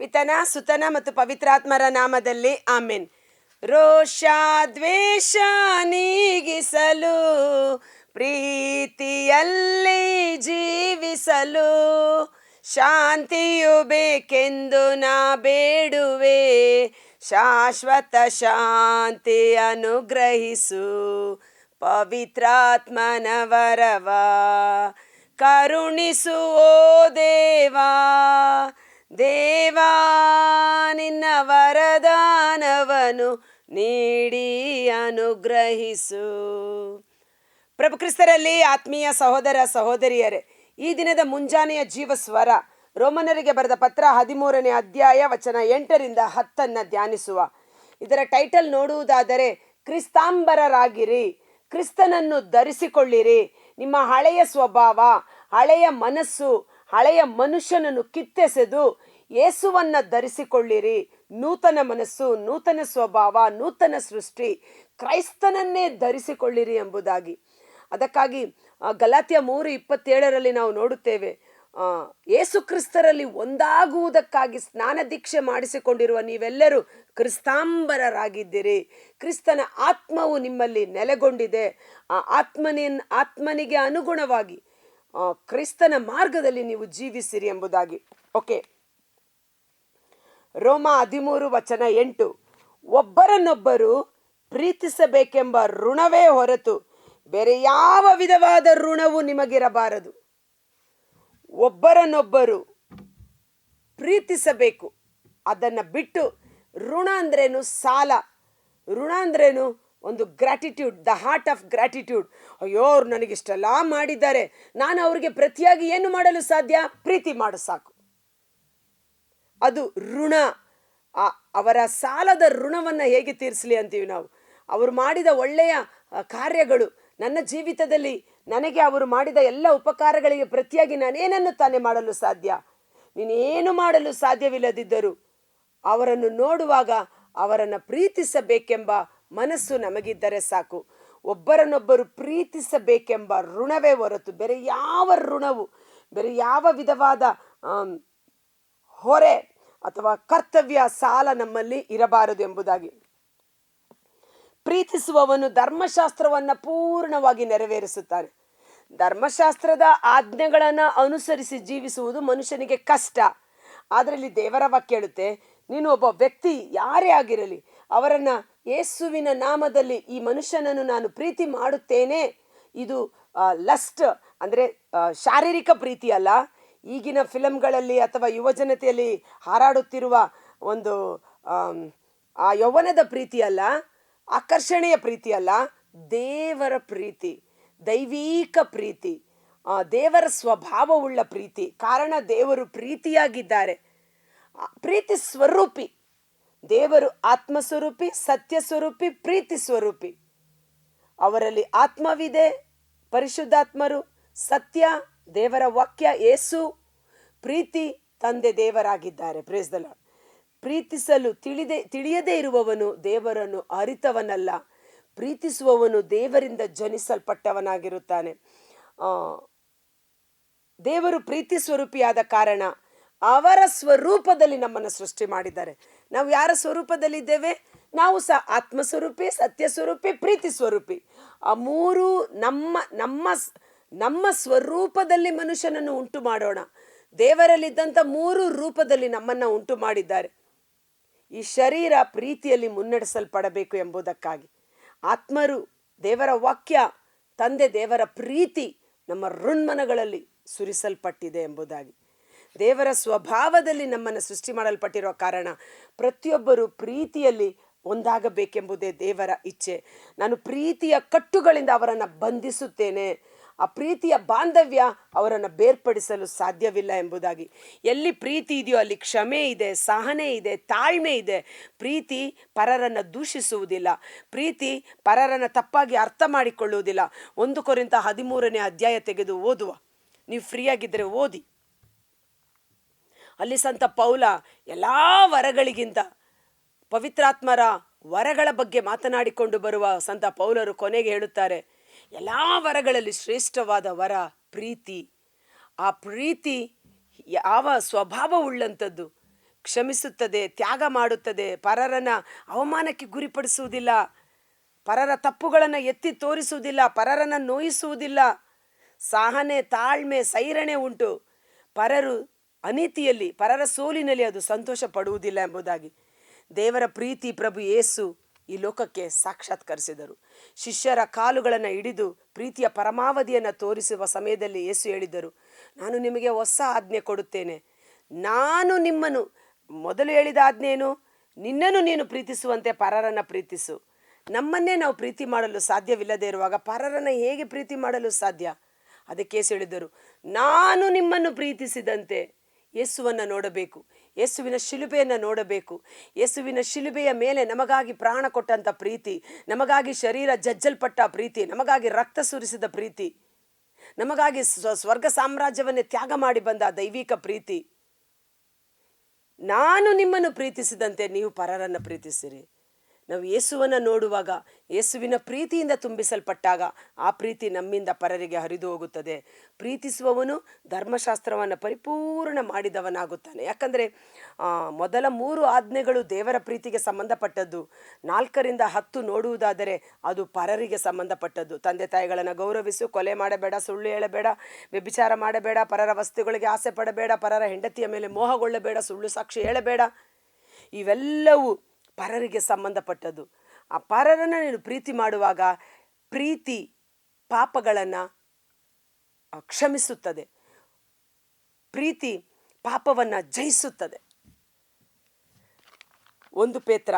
ಪಿತನ, ಸುತನ ಮತ್ತು ಪವಿತ್ರಾತ್ಮರ ನಾಮದಲ್ಲಿ ಆಮೇನ್. ರೋಷ ದ್ವೇಷ ನೀಗಿಸಲು, ಪ್ರೀತಿಯಲ್ಲಿ ಜೀವಿಸಲು, ಶಾಂತಿಯು ಬೇಕೆಂದು ನಾ ಬೇಡುವೆ, ಶಾಶ್ವತ ಶಾಂತಿ ಅನುಗ್ರಹಿಸು, ಪವಿತ್ರಾತ್ಮನ ವರವ, ಕರುಣಿಸು, ಓ ದೇವಾ. ದೇವಾ, ನಿನ್ನ ವರದಾನವನು ನೀಡಿ ಅನುಗ್ರಹಿಸು. ಪ್ರಭು ಕ್ರಿಸ್ತರಲ್ಲಿ ಆತ್ಮೀಯ ಸಹೋದರ ಸಹೋದರಿಯರೇ, ಈ ದಿನದ ಮುಂಜಾನೆಯ ಜೀವ ಸ್ವರ ರೋಮನರಿಗೆ ಬರೆದ ಪತ್ರ ಹದಿಮೂರನೇ ಅಧ್ಯಾಯ ವಚನ ಎಂಟರಿಂದ ಹತ್ತನ್ನ ಧ್ಯಾನಿಸುವ. ಇದರ ಟೈಟಲ್ ನೋಡುವುದಾದರೆ, ಕ್ರಿಸ್ತಾಂಬರರಾಗಿರಿ, ಕ್ರಿಸ್ತನನ್ನು ಧರಿಸಿಕೊಳ್ಳಿರಿ, ನಿಮ್ಮ ಹಳೆಯ ಸ್ವಭಾವ, ಹಳೆಯ ಮನಸ್ಸು ಹಳೆಯ ಮನುಷ್ಯನನ್ನು ಕಿತ್ತೆಸೆದು ಯೇಸುವನ್ನ ಧರಿಸಿಕೊಳ್ಳಿರಿ. ನೂತನ ಮನಸ್ಸು, ನೂತನ ಸ್ವಭಾವ, ನೂತನ ಸೃಷ್ಟಿ ಕ್ರೈಸ್ತನನ್ನೇ ಧರಿಸಿಕೊಳ್ಳಿರಿ ಎಂಬುದಾಗಿ. ಅದಕ್ಕಾಗಿ ಗಲಾತಿಯ ಮೂರು ಇಪ್ಪತ್ತೇಳರಲ್ಲಿ ನಾವು ನೋಡುತ್ತೇವೆ ಯೇಸು ಕ್ರಿಸ್ತರಲ್ಲಿ ಒಂದಾಗುವುದಕ್ಕಾಗಿ ಸ್ನಾನ ದೀಕ್ಷೆ ಮಾಡಿಸಿಕೊಂಡಿರುವ ನೀವೆಲ್ಲರೂ ಕ್ರಿಸ್ತಾಂಬರರಾಗಿದ್ದೀರಿ. ಕ್ರಿಸ್ತನ ಆತ್ಮವು ನಿಮ್ಮಲ್ಲಿ ನೆಲೆಗೊಂಡಿದೆ. ಆ, ಆತ್ಮನಿನ್, ಆತ್ಮನಿಗೆ ಅನುಗುಣವಾಗಿ ಕ್ರಿಸ್ತನ ಮಾರ್ಗದಲ್ಲಿ ನೀವು ಜೀವಿಸಿರಿ ಎಂಬುದಾಗಿ. ಓಕೆ ರೋಮ ಹದಿಮೂರು ವಚನ ಎಂಟು. ಒಬ್ಬರನ್ನೊಬ್ಬರು ಪ್ರೀತಿಸಬೇಕೆಂಬ ಋಣವೇ ಹೊರತು ಬೇರೆ ಯಾವ ವಿಧವಾದ ಋಣವು ನಿಮಗಿರಬಾರದು. ಒಬ್ಬರನ್ನೊಬ್ಬರು ಪ್ರೀತಿಸಬೇಕು. ಅದನ್ನು ಬಿಟ್ಟು ಋಣ ಅಂದ್ರೇನು ಸಾಲ, ಋಣ ಅಂದ್ರೇನು ಒಂದು gratitude the heart of gratitude ಅಯ್ಯೋ, ಅವ್ರು ನನಗಿಷ್ಟೆಲ್ಲ ಮಾಡಿದ್ದಾರೆ. ನಾನು ಅವ್ರಿಗೆ ಪ್ರತಿಯಾಗಿ ಏನು ಮಾಡಲು ಸಾಧ್ಯ? ಪ್ರೀತಿ ಮಾಡು ಸಾಕು. ಅದು ಋಣ. ಅವರ ಸಾಲದ ಋಣವನ್ನು ಹೇಗೆ ತೀರಿಸಲಿ ಅಂತೀವಿ ನಾವು? ಅವರು ಮಾಡಿದ ಒಳ್ಳೆಯ ಕಾರ್ಯಗಳು, ನನ್ನ ಜೀವಿತದಲ್ಲಿ ನನಗೆ ಅವರು ಮಾಡಿದ ಎಲ್ಲ ಉಪಕಾರಗಳಿಗೆ ಪ್ರತಿಯಾಗಿ ನಾನೇನನ್ನು ತಾನೇ ಮಾಡಲು ಸಾಧ್ಯ? ನೀನೇನು ಮಾಡಲು ಸಾಧ್ಯವಿಲ್ಲದಿದ್ದರೂ ಅವರನ್ನು ನೋಡುವಾಗ ಅವರನ್ನು ಪ್ರೀತಿಸಬೇಕೆಂಬ ಮನಸ್ಸು ನಮಗಿದ್ದರೆ ಸಾಕು. ಒಬ್ಬರನ್ನೊಬ್ಬರು ಪ್ರೀತಿಸಬೇಕೆಂಬ ಋಣವೇ ಹೊರತು ಬೇರೆ ಯಾವ ಋಣವು, ಬೇರೆ ಯಾವ ವಿಧವಾದ ಹೊರೆ ಅಥವಾ ಕರ್ತವ್ಯ, ಸಾಲ ನಮ್ಮಲ್ಲಿ ಇರಬಾರದು ಎಂಬುದಾಗಿ. ಪ್ರೀತಿಸುವವನು ಧರ್ಮಶಾಸ್ತ್ರವನ್ನ ಪೂರ್ಣವಾಗಿ ನೆರವೇರಿಸುತ್ತಾನೆ. ಧರ್ಮಶಾಸ್ತ್ರದ ಆಜ್ಞೆಗಳನ್ನು ಅನುಸರಿಸಿ ಜೀವಿಸುವುದು ಮನುಷ್ಯನಿಗೆ ಕಷ್ಟ. ಅದರಲ್ಲಿ ದೇವರವ ಹೇಳುತ್ತೆ, ನೀನು ಒಬ್ಬ ವ್ಯಕ್ತಿ, ಯಾರೇ ಆಗಿರಲಿ, ಅವರನ್ನ ಯೇಸುವಿನ ನಾಮದಲ್ಲಿ ಈ ಮನುಷ್ಯನನ್ನು ನಾನು ಪ್ರೀತಿ ಮಾಡುತ್ತೇನೆ. ಇದು ಲಸ್ಟ್ ಅಂದರೆ ಶಾರೀರಿಕ ಪ್ರೀತಿ ಅಲ್ಲ. ಈಗಿನ ಫಿಲಮ್ಗಳಲ್ಲಿ ಅಥವಾ ಯುವಜನತೆಯಲ್ಲಿ ಹಾರಾಡುತ್ತಿರುವ ಒಂದು ಆ ಯೌವನದ ಪ್ರೀತಿ ಅಲ್ಲ, ಆಕರ್ಷಣೆಯ ಪ್ರೀತಿ ಅಲ್ಲ, ದೇವರ ಪ್ರೀತಿ, ದೈವೀಕ ಪ್ರೀತಿ ದೇವರ ಸ್ವಭಾವವುಳ್ಳ ಪ್ರೀತಿ, ಕಾರಣ ದೇವರು ಪ್ರೀತಿಯಾಗಿದ್ದಾರೆ. ಪ್ರೀತಿ ಸ್ವರೂಪಿ. ದೇವರು ಆತ್ಮ ಸ್ವರೂಪಿ ಸತ್ಯ ಸ್ವರೂಪಿ ಪ್ರೀತಿ ಸ್ವರೂಪಿ ಅವರಲ್ಲಿ ಆತ್ಮವಿದೆ, ಪರಿಶುದ್ಧಾತ್ಮರು, ಸತ್ಯ, ದೇವರ ವಾಕ್ಯ, ಏಸು, ಪ್ರೀತಿ, ತಂದೆ ದೇವರಾಗಿದ್ದಾರೆ. ಪ್ರೇಸ್ ದ ಲಾರ್ಡ್ ಪ್ರೀತಿಸಲು ತಿಳಿದೆ, ತಿಳಿಯದೇ ಇರುವವನು ದೇವರನ್ನು ಅರಿತವನಲ್ಲ. ಪ್ರೀತಿಸುವವನು ದೇವರಿಂದ ಜನಿಸಲ್ಪಟ್ಟವನಾಗಿರುತ್ತಾನೆ. ದೇವರು ಪ್ರೀತಿ ಸ್ವರೂಪಿಯಾದ ಕಾರಣ ಅವರ ಸ್ವರೂಪದಲ್ಲಿ ನಮ್ಮನ್ನು ಸೃಷ್ಟಿ ಮಾಡಿದ್ದಾರೆ. ನಾವು ಯಾರ ಸ್ವರೂಪದಲ್ಲಿದ್ದೇವೆ? ನಾವು ಸ ಆತ್ಮ ಸ್ವರೂಪಿ ಸತ್ಯ ಸ್ವರೂಪಿ ಪ್ರೀತಿ ಸ್ವರೂಪಿ ಆ ಮೂರು ನಮ್ಮ ನಮ್ಮ ನಮ್ಮ ಸ್ವರೂಪದಲ್ಲಿ ಮನುಷ್ಯನನ್ನು ಉಂಟು ಮಾಡೋಣ ದೇವರಲ್ಲಿದ್ದಂಥ ಮೂರು ರೂಪದಲ್ಲಿ ನಮ್ಮನ್ನು ಉಂಟು ಮಾಡಿದ್ದಾರೆ ಈ ಶರೀರ ಪ್ರೀತಿಯಲ್ಲಿ ಮುನ್ನಡೆಸಲ್ಪಡಬೇಕು ಎಂಬುದಕ್ಕಾಗಿ. ಆತ್ಮರು ದೇವರ ವಾಕ್ಯ, ತಂದೆ ದೇವರ ಪ್ರೀತಿ ನಮ್ಮ ಋಣ್ಮನಗಳಲ್ಲಿ ಸುರಿಸಲ್ಪಟ್ಟಿದೆ ಎಂಬುದಾಗಿ. ದೇವರ ಸ್ವಭಾವದಲ್ಲಿ ನಮ್ಮನ್ನು ಸೃಷ್ಟಿ ಮಾಡಲ್ಪಟ್ಟಿರೋ ಕಾರಣ ಪ್ರತಿಯೊಬ್ಬರು ಪ್ರೀತಿಯಲ್ಲಿ ಒಂದಾಗಬೇಕೆಂಬುದೇ ದೇವರ ಇಚ್ಛೆ. ನಾನು ಪ್ರೀತಿಯ ಕಟ್ಟುಗಳಿಂದ ಅವರನ್ನು ಬಂಧಿಸುತ್ತೇನೆ. ಆ ಪ್ರೀತಿಯ ಬಾಂಧವ್ಯ ಅವರನ್ನು ಬೇರ್ಪಡಿಸಲು ಸಾಧ್ಯವಿಲ್ಲ ಎಂಬುದಾಗಿ. ಎಲ್ಲಿ ಪ್ರೀತಿ ಇದೆಯೋ ಅಲ್ಲಿ ಕ್ಷಮೆ ಇದೆ, ಸಹನೆ ಇದೆ, ತಾಳ್ಮೆ ಇದೆ. ಪ್ರೀತಿ ಪರರನ್ನು ದೂಷಿಸುವುದಿಲ್ಲ. ಪ್ರೀತಿ ಪರರನ್ನು ತಪ್ಪಾಗಿ ಅರ್ಥ ಮಾಡಿಕೊಳ್ಳುವುದಿಲ್ಲ. ಒಂದು ಕೊರಿಂತ ಹದಿಮೂರನೇ ಅಧ್ಯಾಯ ತೆಗೆದು ಓದುವ. ನೀವು ಫ್ರೀಯಾಗಿದ್ದರೆ ಓದಿ. ಅಲ್ಲಿ ಸಂತ ಪೌಲ ಎಲ್ಲ ವರಗಳಿಗಿಂತ ಪವಿತ್ರಾತ್ಮರ ವರಗಳ ಬಗ್ಗೆ ಮಾತನಾಡಿಕೊಂಡು ಬರುವ ಸಂತ ಪೌಲರು ಕೊನೆಗೆ ಹೇಳುತ್ತಾರೆ, ಎಲ್ಲ ವರಗಳಲ್ಲಿ ಶ್ರೇಷ್ಠವಾದ ವರ ಪ್ರೀತಿ. ಆ ಪ್ರೀತಿ ಯಾವ ಸ್ವಭಾವವುಳ್ಳಂಥದ್ದು ಕ್ಷಮಿಸುತ್ತದೆ, ತ್ಯಾಗ ಮಾಡುತ್ತದೆ ಪರರನ ಅವಮಾನಕ್ಕೆ ಗುರಿಪಡಿಸುವುದಿಲ್ಲ, ಪರರ ತಪ್ಪುಗಳನ್ನು ಎತ್ತಿ ತೋರಿಸುವುದಿಲ್ಲ, ಪರರನ್ನು ನೋಯಿಸುವುದಿಲ್ಲ. ಸಹನೆ, ತಾಳ್ಮೆ, ಸೈರಣೆ ಉಂಟು. ಪರರು ಅನೀತಿಯಲ್ಲಿ, ಪರರ ಸೋಲಿನಲ್ಲಿ ಅದು ಸಂತೋಷ ಪಡುವುದಿಲ್ಲ ಎಂಬುದಾಗಿ. ದೇವರ ಪ್ರೀತಿ ಪ್ರಭು ಏಸು ಈ ಲೋಕಕ್ಕೆ ಸಾಕ್ಷಾತ್ಕರಿಸಿದರು. ಶಿಷ್ಯರ ಕಾಲುಗಳನ್ನು ಹಿಡಿದು ಪ್ರೀತಿಯ ಪರಮಾವಧಿಯನ್ನು ತೋರಿಸುವ ಸಮಯದಲ್ಲಿ ಏಸು ಹೇಳಿದರು, ನಾನು ನಿಮಗೆ ಹೊಸ ಆಜ್ಞೆ ಕೊಡುತ್ತೇನೆ. ನಾನು ನಿಮ್ಮನ್ನು, ಮೊದಲು ಹೇಳಿದ ಆಜ್ಞೆಯೇನು? ನಿನ್ನನ್ನು ನೀನು ಪ್ರೀತಿಸುವಂತೆ ಪರರನ್ನು ಪ್ರೀತಿಸು. ನಮ್ಮನ್ನೇ ನಾವು ಪ್ರೀತಿ ಮಾಡಲು ಸಾಧ್ಯವಿಲ್ಲದೆ ಇರುವಾಗ ಪರರನ್ನು ಹೇಗೆ ಪ್ರೀತಿ ಮಾಡಲು ಸಾಧ್ಯ? ಅದಕ್ಕೆ ಹೇಳಿದರು, ನಾನು ನಿಮ್ಮನ್ನು ಪ್ರೀತಿಸಿದಂತೆ ಯೇಸುವನ್ನು ನೋಡಬೇಕು, ಯೇಸುವಿನ ಶಿಲುಬೆಯನ್ನು ನೋಡಬೇಕು, ಯೇಸುವಿನ ಶಿಲುಬೆಯ ಮೇಲೆ ನಮಗಾಗಿ ಪ್ರಾಣ ಕೊಟ್ಟಂಥ ಪ್ರೀತಿ, ನಮಗಾಗಿ ಶರೀರ ಜಜ್ಜಲ್ಪಟ್ಟ ಪ್ರೀತಿ, ನಮಗಾಗಿ ರಕ್ತ ಸುರಿಸಿದ ಪ್ರೀತಿ, ನಮಗಾಗಿ ಸ್ವ ಸ್ವರ್ಗ ಸಾಮ್ರಾಜ್ಯವನ್ನೇ ತ್ಯಾಗ ಮಾಡಿ ಬಂದ ದೈವಿಕ ಪ್ರೀತಿ. ನಾನು ನಿಮ್ಮನ್ನು ಪ್ರೀತಿಸಿದಂತೆ ನೀವು ಪರರನ್ನು ಪ್ರೀತಿಸಿರಿ. ನಾವು ಯೇಸುವನ್ನು ನೋಡುವಾಗ, ಯೇಸುವಿನ ಪ್ರೀತಿಯಿಂದ ತುಂಬಿಸಲ್ಪಟ್ಟಾಗ ಆ ಪ್ರೀತಿ ನಮ್ಮಿಂದ ಪರರಿಗೆ ಹರಿದು ಹೋಗುತ್ತದೆ. ಪ್ರೀತಿಸುವವನು ಧರ್ಮಶಾಸ್ತ್ರವನ್ನು ಪರಿಪೂರ್ಣ ಮಾಡಿದವನಾಗುತ್ತಾನೆ. ಯಾಕಂದರೆ ಮೊದಲ ಮೂರು ಆಜ್ಞೆಗಳು ದೇವರ ಪ್ರೀತಿಗೆ ಸಂಬಂಧಪಟ್ಟದ್ದು. ನಾಲ್ಕರಿಂದ ಹತ್ತು ನೋಡುವುದಾದರೆ ಅದು ಪರರಿಗೆ ಸಂಬಂಧಪಟ್ಟದ್ದು. ತಂದೆ ತಾಯಿಗಳನ್ನು ಗೌರವಿಸು, ಕೊಲೆ ಮಾಡಬೇಡ, ಸುಳ್ಳು ಹೇಳಬೇಡ, ವ್ಯಭಿಚಾರ ಮಾಡಬೇಡ, ಪರರ ವಸ್ತುಗಳಿಗೆ ಆಸೆ ಪಡಬೇಡ, ಪರರ ಹೆಂಡತಿಯ ಮೇಲೆ ಮೋಹಗೊಳ್ಳಬೇಡ, ಸುಳ್ಳು ಸಾಕ್ಷಿ ಹೇಳಬೇಡ. ಇವೆಲ್ಲವೂ ಪರರಿಗೆ ಸಂಬಂಧಪಟ್ಟದ್ದು. ಆ ಪರರನ್ನು ನೀನು ಪ್ರೀತಿ ಮಾಡುವಾಗ ಪ್ರೀತಿ ಪಾಪಗಳನ್ನು ಕ್ಷಮಿಸುತ್ತದೆ. ಪ್ರೀತಿ ಪಾಪವನ್ನು ಜಯಿಸುತ್ತದೆ. ಒಂದು ಪೇತ್ರ,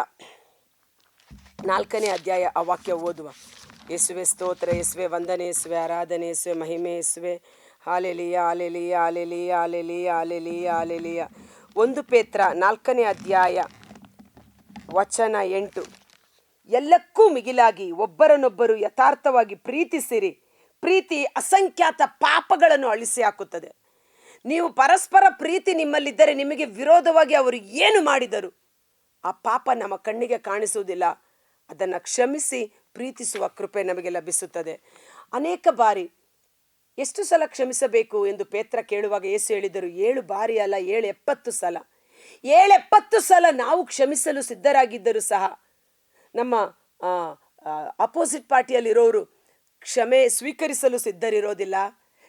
ನಾಲ್ಕನೇ ಅಧ್ಯಾಯ, ಆ ವಾಕ್ಯ ಓದುವ. ಯೇಸುವೆ ಸ್ತೋತ್ರ, ಯೇಸುವೆ ವಂದನೆ, ಯೇಸುವೆ ಆರಾಧನೆ, ಯೇಸುವೆ ಮಹಿಮೆ, ಯೇಸುವೆ ಹಾಲೆಲಿಯ ಹಾಲೆಲಿಯ ಹಾಲೆಲಿಯ ಹಾಲೆಲಿಯ ಹಾಲೆಲಿಯ ಹಾಲೆಲಿಯ. ಒಂದು ಪೇತ್ರ, ನಾಲ್ಕನೇ ಅಧ್ಯಾಯ ವಚನ ಎಂಟು. ಎಲ್ಲಕ್ಕೂ ಮಿಗಿಲಾಗಿ ಒಬ್ಬರನ್ನೊಬ್ಬರು ಯಥಾರ್ಥವಾಗಿ ಪ್ರೀತಿಸಿರಿ. ಪ್ರೀತಿ ಅಸಂಖ್ಯಾತ ಪಾಪಗಳನ್ನು ಅಳಿಸಿ ಹಾಕುತ್ತದೆ. ನೀವು ಪರಸ್ಪರ ಪ್ರೀತಿ ನಿಮ್ಮಲ್ಲಿದ್ದರೆ ನಿಮಗೆ ವಿರೋಧವಾಗಿ ಅವರು ಏನು ಮಾಡಿದರು? ಆ ಪಾಪ ನಮ್ಮ ಕಣ್ಣಿಗೆ ಕಾಣಿಸುವುದಿಲ್ಲ. ಅದನ್ನು ಕ್ಷಮಿಸಿ, ಪ್ರೀತಿಸುವ ಕೃಪೆ ನಮಗೆ ಲಭಿಸುತ್ತದೆ. ಅನೇಕ ಬಾರಿ, ಎಷ್ಟು ಸಲ ಕ್ಷಮಿಸಬೇಕು ಎಂದು ಪೇತ್ರ ಕೇಳುವಾಗ ಏಸು ಹೇಳಿದರು? ಏಳು ಬಾರಿ ಅಲ್ಲ, ಏಳು ಎಪ್ಪತ್ತು ಸಲ. ಏಳೆಪ್ಪತ್ತು ಸಲ ನಾವು ಕ್ಷಮಿಸಲು ಸಿದ್ಧರಾಗಿದ್ದರೂ ಸಹ ನಮ್ಮ ಅಪೋಸಿಟ್ ಪಾರ್ಟಿಯಲ್ಲಿರೋರು ಕ್ಷಮೆ ಸ್ವೀಕರಿಸಲು ಸಿದ್ಧರಿರೋದಿಲ್ಲ,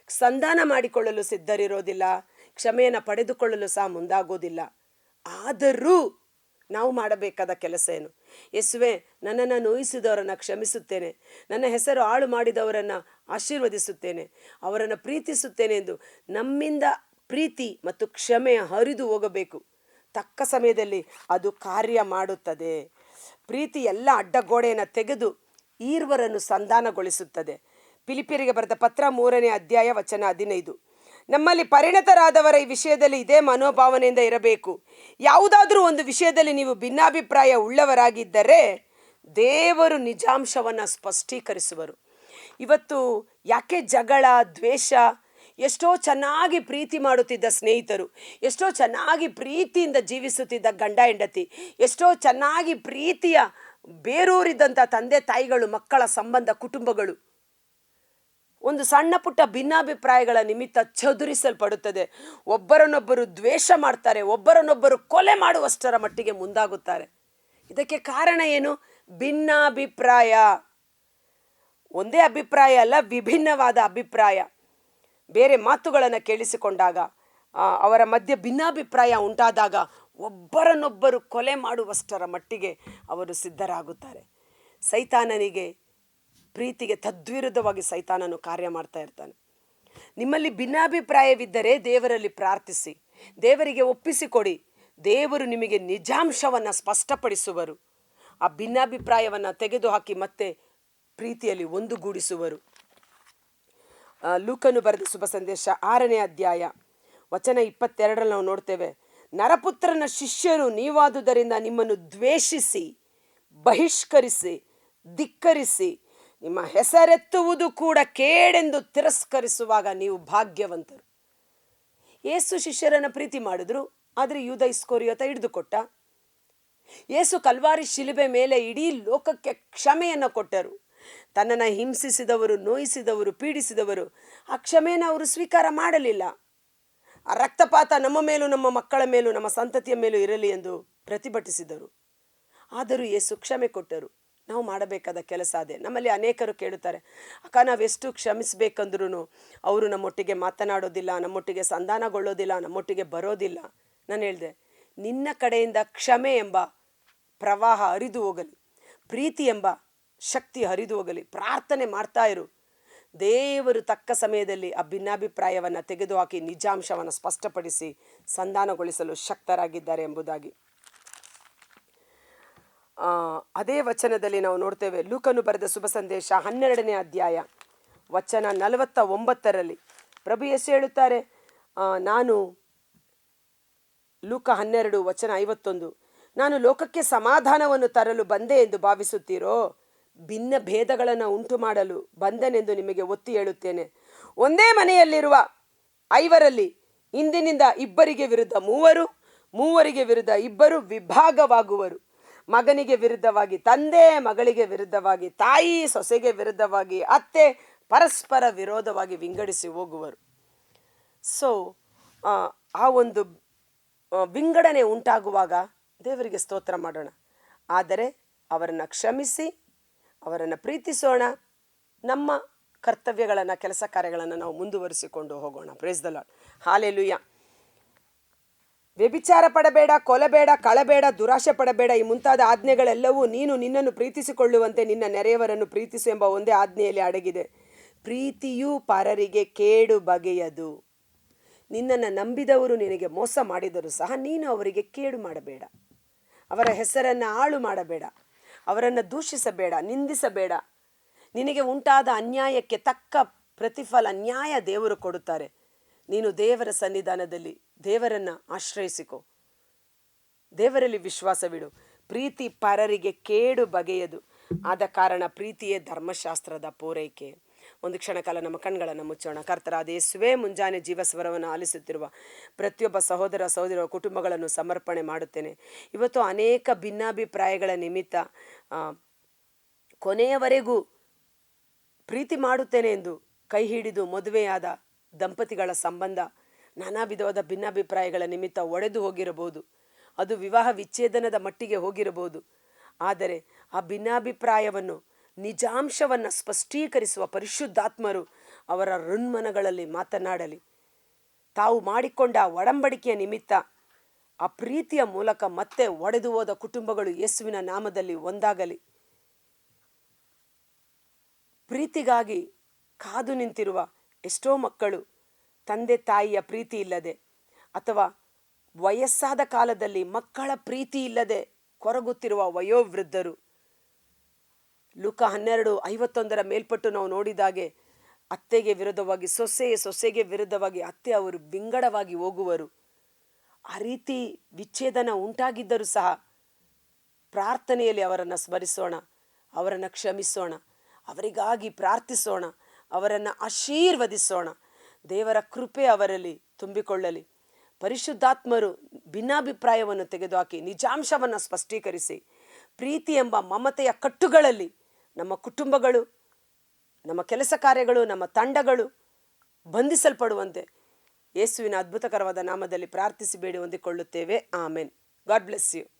ಸಂಧಾನ ಮಾಡಿಕೊಳ್ಳಲು ಸಿದ್ಧರಿರೋದಿಲ್ಲ, ಕ್ಷಮೆಯನ್ನು ಪಡೆದುಕೊಳ್ಳಲು ಸಹ ಮುಂದಾಗೋದಿಲ್ಲ. ಆದರೂ ನಾವು ಮಾಡಬೇಕಾದ ಕೆಲಸ ಏನು? ಯೇಸುವೆ, ನನ್ನನ್ನು ನೋಯಿಸಿದವರನ್ನು ಕ್ಷಮಿಸುತ್ತೇನೆ. ನನ್ನ ಹೆಸರು ಹಾಳು ಮಾಡಿದವರನ್ನು ಆಶೀರ್ವದಿಸುತ್ತೇನೆ. ಅವರನ್ನು ಪ್ರೀತಿಸುತ್ತೇನೆ ಎಂದು ನಮ್ಮಿಂದ ಪ್ರೀತಿ ಮತ್ತು ಕ್ಷಮೆ ಹರಿದು ಹೋಗಬೇಕು. ತಕ್ಕ ಸಮಯದಲ್ಲಿ ಅದು ಕಾರ್ಯ ಮಾಡುತ್ತದೆ. ಪ್ರೀತಿ ಎಲ್ಲ ಅಡ್ಡಗೋಡೆಯನ್ನು ತೆಗೆದು ಈರ್ವರನ್ನು ಸಂಧಾನಗೊಳಿಸುತ್ತದೆ. ಪಿಲಿಪಿಯರಿಗೆ ಬರೆದ ಪತ್ರ ಮೂರನೇ ಅಧ್ಯಾಯ ವಚನ ಹದಿನೈದು. ನಮ್ಮಲ್ಲಿ ಪರಿಣತರಾದವರ ಈ ವಿಷಯದಲ್ಲಿ ಇದೇ ಮನೋಭಾವನೆಯಿಂದ ಇರಬೇಕು. ಯಾವುದಾದ್ರೂ ಒಂದು ವಿಷಯದಲ್ಲಿ ನೀವು ಭಿನ್ನಾಭಿಪ್ರಾಯ ಉಳ್ಳವರಾಗಿದ್ದರೆ ದೇವರು ನಿಜಾಂಶವನ್ನು ಸ್ಪಷ್ಟೀಕರಿಸುವರು. ಇವತ್ತು ಯಾಕೆ ಜಗಳ, ದ್ವೇಷ ಎಷ್ಟೋ ಚೆನ್ನಾಗಿ ಪ್ರೀತಿ ಮಾಡುತ್ತಿದ್ದ ಸ್ನೇಹಿತರು, ಎಷ್ಟೋ ಚೆನ್ನಾಗಿ ಪ್ರೀತಿಯಿಂದ ಜೀವಿಸುತ್ತಿದ್ದ ಗಂಡ ಹೆಂಡತಿ, ಎಷ್ಟೋ ಚೆನ್ನಾಗಿ ಪ್ರೀತಿಯ ಬೇರೂರಿದ್ದಂಥ ತಂದೆ ತಾಯಿಗಳು, ಮಕ್ಕಳ ಸಂಬಂಧ, ಕುಟುಂಬಗಳು. ಒಂದು ಸಣ್ಣ ಪುಟ್ಟ ಭಿನ್ನಾಭಿಪ್ರಾಯಗಳ ನಿಮಿತ್ತ ಚದುರಿಸಲ್ಪಡುತ್ತದೆ. ಒಬ್ಬರನ್ನೊಬ್ಬರು ದ್ವೇಷ ಮಾಡ್ತಾರೆ, ಒಬ್ಬರನ್ನೊಬ್ಬರು ಕೊಲೆ ಮಾಡುವಷ್ಟರ ಮಟ್ಟಿಗೆ ಮುಂದಾಗುತ್ತಾರೆ. ಇದಕ್ಕೆ ಕಾರಣ ಏನು? ಭಿನ್ನಾಭಿಪ್ರಾಯ. ಒಂದೇ ಅಭಿಪ್ರಾಯ ಅಲ್ಲ, ವಿಭಿನ್ನವಾದ ಅಭಿಪ್ರಾಯ. ಬೇರೆ ಮಾತುಗಳನ್ನು ಕೇಳಿಸಿಕೊಂಡಾಗ ಅವರ ಮಧ್ಯೆ ಭಿನ್ನಾಭಿಪ್ರಾಯ ಉಂಟಾದಾಗ ಒಬ್ಬರನ್ನೊಬ್ಬರು ಕೊಲೆ ಮಾಡುವಷ್ಟರ ಮಟ್ಟಿಗೆ ಅವರು ಸಿದ್ಧರಾಗುತ್ತಾರೆ. ಸೈತಾನನಿಗೆ ಪ್ರೀತಿಗೆ ತದ್ವಿರುದ್ಧವಾಗಿ ಸೈತಾನನು ಕಾರ್ಯ ಮಾಡ್ತಾ ಇರ್ತಾನೆ. ನಿಮ್ಮಲ್ಲಿ ಭಿನ್ನಾಭಿಪ್ರಾಯವಿದ್ದರೆ ದೇವರಲ್ಲಿ ಪ್ರಾರ್ಥಿಸಿ, ದೇವರಿಗೆ ಒಪ್ಪಿಸಿಕೊಡಿ, ದೇವರು ನಿಮಗೆ ನಿಜಾಂಶವನ್ನು ಸ್ಪಷ್ಟಪಡಿಸುವರು. ಆ ಭಿನ್ನಾಭಿಪ್ರಾಯವನ್ನು ತೆಗೆದುಹಾಕಿ ಮತ್ತೆ ಪ್ರೀತಿಯಲ್ಲಿ ಒಂದುಗೂಡಿಸುವರು. ಲೂಕನು ಬರೆದ ಶುಭ ಸಂದೇಶ ಆರನೇ ಅಧ್ಯಾಯ. ವಚನ ಇಪ್ಪತ್ತೆರಡರಲ್ಲಿ ನಾವು ನೋಡ್ತೇವೆ, ನರಪುತ್ರನ ಶಿಷ್ಯರು ನೀವಾದುದರಿಂದ ನಿಮ್ಮನ್ನು ದ್ವೇಷಿಸಿ, ಬಹಿಷ್ಕರಿಸಿ, ಧಿಕ್ಕರಿಸಿ, ನಿಮ್ಮ ಹೆಸರೆತ್ತುವುದು ಕೂಡ ಕೇಡೆಂದು ತಿರಸ್ಕರಿಸುವಾಗ ನೀವು ಭಾಗ್ಯವಂತರು. ಏಸು ಶಿಷ್ಯರನ್ನು ಪ್ರೀತಿ ಮಾಡಿದ್ರು, ಆದರೆ ಯೂದ ಇಸ್ಕೋರಿಯೋತ ಹಿಡಿದುಕೊಟ್ಟ. ಏಸು ಕಲ್ವಾರಿ ಶಿಲುಬೆ ಮೇಲೆ ಇಡೀ ಲೋಕಕ್ಕೆ ಕ್ಷಮೆಯನ್ನು ಕೊಟ್ಟರು. ತನ್ನನ್ನು ಹಿಂಸಿಸಿದವರು, ನೋಯಿಸಿದವರು, ಪೀಡಿಸಿದವರು, ಆ ಕ್ಷಮೆಯನ್ನು ಅವರು ಸ್ವೀಕಾರ ಮಾಡಲಿಲ್ಲ. ಆ ರಕ್ತಪಾತ ನಮ್ಮ ಮೇಲೂ, ನಮ್ಮ ಮಕ್ಕಳ ಮೇಲೂ, ನಮ್ಮ ಸಂತತಿಯ ಮೇಲೂ ಇರಲಿ ಎಂದು ಪ್ರತಿಭಟಿಸಿದರು. ಆದರೂ ಯೇಸು ಕ್ಷಮೆ ಕೊಟ್ಟರು. ನಾವು ಮಾಡಬೇಕಾದ ಕೆಲಸ ಅದೇ. ನಮ್ಮಲ್ಲಿ ಅನೇಕರು ಕೇಳುತ್ತಾರೆ, ಅಕ್ಕ, ನಾವೆಷ್ಟು ಕ್ಷಮಿಸಬೇಕಂದ್ರೂ ಅವರು ನಮ್ಮೊಟ್ಟಿಗೆ ಮಾತನಾಡೋದಿಲ್ಲ, ನಮ್ಮೊಟ್ಟಿಗೆ ಸಂಧಾನಗೊಳ್ಳೋದಿಲ್ಲ, ನಮ್ಮೊಟ್ಟಿಗೆ ಬರೋದಿಲ್ಲ. ನಾನು ಹೇಳಿದೆ, ನಿನ್ನ ಕಡೆಯಿಂದ ಕ್ಷಮೆ ಎಂಬ ಪ್ರವಾಹ ಹರಿದು ಹೋಗಲಿ. ಪ್ರೀತಿ ಎಂಬ ಶಕ್ತಿ ಹರಿದು ಹೋಗಲಿ, ಪ್ರಾರ್ಥನೆ ಮಾಡ್ತಾ ಇರು. ದೇವರು ತಕ್ಕ ಸಮಯದಲ್ಲಿ ಆ ಭಿನ್ನಾಭಿಪ್ರಾಯವನ್ನು ತೆಗೆದುಹಾಕಿ ನಿಜಾಂಶವನ್ನು ಸ್ಪಷ್ಟಪಡಿಸಿ, ಸಂಧಾನಗೊಳಿಸಲು ಶಕ್ತರಾಗಿದ್ದಾರೆ ಎಂಬುದಾಗಿ. ಅದೇ ವಚನದಲ್ಲಿ ನಾವು ನೋಡ್ತೇವೆ, ಲೂಕನು ಬರೆದ ಶುಭ ಸಂದೇಶ ಹನ್ನೆರಡನೇ ಅಧ್ಯಾಯ, ವಚನ ನಲವತ್ತ ಒಂಬತ್ತರಲ್ಲಿ. ಪ್ರಭು ಎಸ್ ಹೇಳುತ್ತಾರೆ ನಾನು ಲೂಕ ಹನ್ನೆರಡು, ವಚನ ಐವತ್ತೊಂದು, ನಾನು ಲೋಕಕ್ಕೆ ಸಮಾಧಾನವನ್ನು ತರಲು ಬಂದೆ ಎಂದು ಭಾವಿಸುತ್ತೀರೋ? ಭಿನ್ನ ಭೇದಗಳನ್ನು ಉಂಟು ಮಾಡಲು ಬಂದನೆಂದು ನಿಮಗೆ ಒತ್ತಿ ಹೇಳುತ್ತೇನೆ. ಒಂದೇ ಮನೆಯಲ್ಲಿರುವ ಐವರಲ್ಲಿ ಇಂದಿನಿಂದ ಇಬ್ಬರಿಗೆ ವಿರುದ್ಧ ಮೂವರು, ಮೂವರಿಗೆ ವಿರುದ್ಧ ಇಬ್ಬರು ವಿಭಾಗವಾಗುವರು. ಮಗನಿಗೆ ವಿರುದ್ಧವಾಗಿ ತಂದೆ, ಮಗಳಿಗೆ ವಿರುದ್ಧವಾಗಿ ತಾಯಿ, ಸೊಸೆಗೆ ವಿರುದ್ಧವಾಗಿ ಅತ್ತೆ, ಪರಸ್ಪರ ವಿರೋಧವಾಗಿ ವಿಂಗಡಿಸಿ ಹೋಗುವರು. ಸೊ ಆ ಒಂದು ವಿಂಗಡಣೆ ಉಂಟಾಗುವಾಗ ದೇವರಿಗೆ ಸ್ತೋತ್ರ ಮಾಡೋಣ. ಆದರೆ ಅವರನ್ನು ಕ್ಷಮಿಸಿ ಅವರನ್ನು ಪ್ರೀತಿಸೋಣ. ನಮ್ಮ ಕರ್ತವ್ಯಗಳನ್ನು, ಕೆಲಸ ಕಾರ್ಯಗಳನ್ನು ನಾವು ಮುಂದುವರಿಸಿಕೊಂಡು ಹೋಗೋಣ. ಪ್ರೇಸ್ ದ ಲಾಡ್ ಹಾಲೆಲುಯ್ಯ ವ್ಯಭಿಚಾರ ಪಡಬೇಡ, ಕೊಲಬೇಡ, ಕಳಬೇಡ, ದುರಾಶೆ ಪಡಬೇಡ, ಈ ಮುಂತಾದ ಆಜ್ಞೆಗಳೆಲ್ಲವೂ ನೀನು ನಿನ್ನನ್ನು ಪ್ರೀತಿಸಿಕೊಳ್ಳುವಂತೆ ನಿನ್ನ ನೆರೆಯವರನ್ನು ಪ್ರೀತಿಸು ಎಂಬ ಒಂದೇ ಆಜ್ಞೆಯಲ್ಲಿ ಅಡಗಿದೆ. ಪ್ರೀತಿಯು ಪರರಿಗೆ ಕೇಡು ಬಗೆಯದು. ನಿನ್ನನ್ನು ನಂಬಿದವರು ನಿನಗೆ ಮೋಸ ಮಾಡಿದರೂ ಸಹ ನೀನು ಅವರಿಗೆ ಕೇಡು ಮಾಡಬೇಡ. ಅವರ ಹೆಸರನ್ನು ಹಾಳು ಮಾಡಬೇಡ. ಅವರನ್ನು ದೂಷಿಸಬೇಡ, ನಿಂದಿಸಬೇಡ. ನಿನಗೆ ಉಂಟಾದ ಅನ್ಯಾಯಕ್ಕೆ ತಕ್ಕ ಪ್ರತಿಫಲ ನ್ಯಾಯ ದೇವರು ಕೊಡುತ್ತಾರೆ. ನೀನು ದೇವರ ಸನ್ನಿಧಾನದಲ್ಲಿ ದೇವರನ್ನು ಆಶ್ರಯಿಸಿಕೊ. ದೇವರಲ್ಲಿ ವಿಶ್ವಾಸವಿಡು. ಪ್ರೀತಿ ಪರರಿಗೆ ಕೇಡು ಬಗೆಯದು. ಆದ ಕಾರಣ ಪ್ರೀತಿಯೇ ಧರ್ಮಶಾಸ್ತ್ರದ ಪೂರೈಕೆ. ಒಂದು ಕ್ಷಣಕಾಲ ನಮ್ಮ ಕಣ್ಗಳನ್ನು ಮುಚ್ಚೋಣ. ಕರ್ತರಾದ ಯೇಸುವೇ, ಮುಂಜಾನೆ ಜೀವಸ್ವರವನ್ನು ಆಲಿಸುತ್ತಿರುವ ಪ್ರತಿಯೊಬ್ಬ ಸಹೋದರ ಸಹೋದರ ಕುಟುಂಬಗಳನ್ನು ಸಮರ್ಪಣೆ ಮಾಡುತ್ತೇನೆ. ಇವತ್ತು ಅನೇಕ ಭಿನ್ನಾಭಿಪ್ರಾಯಗಳ ನಿಮಿತ್ತ ಕೊನೆಯವರೆಗೂ ಪ್ರೀತಿ ಮಾಡುತ್ತೇನೆ ಎಂದು ಕೈ ಹಿಡಿದು ಮದುವೆಯಾದ ದಂಪತಿಗಳ ಸಂಬಂಧ ನಾನಾ ವಿಧವಾದ ಭಿನ್ನಾಭಿಪ್ರಾಯಗಳ ನಿಮಿತ್ತ ಒಡೆದು ಹೋಗಿರಬಹುದು. ಅದು ವಿವಾಹ ವಿಚ್ಛೇದನದ ಮಟ್ಟಿಗೆ ಹೋಗಿರಬಹುದು. ಆದರೆ ಆ ಭಿನ್ನಾಭಿಪ್ರಾಯವನ್ನು ನಿಜಾಂಶವನ್ನು ಸ್ಪಷ್ಟೀಕರಿಸುವ ಪರಿಶುದ್ಧಾತ್ಮರು ಅವರ ಋಣ್ಮನಗಳಲ್ಲಿ ಮಾತನಾಡಲಿ. ತಾವು ಮಾಡಿಕೊಂಡ ಒಡಂಬಡಿಕೆಯ ನಿಮಿತ್ತ ಆ ಪ್ರೀತಿಯ ಮೂಲಕ ಮತ್ತೆ ಒಡೆದು ಹೋದ ಕುಟುಂಬಗಳು ಯೇಸುವಿನ ನಾಮದಲ್ಲಿ ಒಂದಾಗಲಿ. ಪ್ರೀತಿಗಾಗಿ ಕಾದು ನಿಂತಿರುವ ಎಷ್ಟೋ ಮಕ್ಕಳು ತಂದೆ ತಾಯಿಯ ಪ್ರೀತಿ ಇಲ್ಲದೆ ಅಥವಾ ವಯಸ್ಸಾದ ಕಾಲದಲ್ಲಿ ಮಕ್ಕಳ ಪ್ರೀತಿ ಇಲ್ಲದೆ ಕೊರಗುತ್ತಿರುವ ವಯೋವೃದ್ಧರು ಲುಕ ಹನ್ನೆರಡು ಐವತ್ತೊಂದರ ಮೇಲ್ಪಟ್ಟು ನಾವು ನೋಡಿದಾಗೆ ಅತ್ತೆಗೆ ವಿರುದ್ಧವಾಗಿ ಸೊಸೆಯ ಸೊಸೆಗೆ ವಿರುದ್ಧವಾಗಿ ಅತ್ತೆ ಅವರು ಬಿಂಗಡವಾಗಿ ಹೋಗುವರು. ಆ ರೀತಿ ವಿಚ್ಛೇದನ ಉಂಟಾಗಿದ್ದರೂ ಸಹ ಪ್ರಾರ್ಥನೆಯಲ್ಲಿ ಅವರನ್ನು ಸ್ಮರಿಸೋಣ, ಅವರನ್ನು ಕ್ಷಮಿಸೋಣ, ಅವರಿಗಾಗಿ ಪ್ರಾರ್ಥಿಸೋಣ, ಅವರನ್ನು ಆಶೀರ್ವದಿಸೋಣ. ದೇವರ ಕೃಪೆ ಅವರಲ್ಲಿ ತುಂಬಿಕೊಳ್ಳಲಿ. ಪರಿಶುದ್ಧಾತ್ಮರು ಭಿನ್ನಾಭಿಪ್ರಾಯವನ್ನು ತೆಗೆದುಹಾಕಿ, ನಿಜಾಂಶವನ್ನು ಸ್ಪಷ್ಟೀಕರಿಸಿ, ಪ್ರೀತಿ ಎಂಬ ಮಮತೆಯ ಕಟ್ಟುಗಳಲ್ಲಿ ನಮ್ಮ ಕುಟುಂಬಗಳು, ನಮ್ಮ ಕೆಲಸ ಕಾರ್ಯಗಳು, ನಮ್ಮ ತಂಡಗಳು ಬಂಧಿಸಲ್ಪಡುವಂತೆ ಯೇಸುವಿನ ಅದ್ಭುತಕರವಾದ ನಾಮದಲ್ಲಿ ಪ್ರಾರ್ಥಿಸಿ ಬೇಡಿ ಹೊಂದಿಕೊಳ್ಳುತ್ತೇವೆ ಆಮೇನ್. God bless you.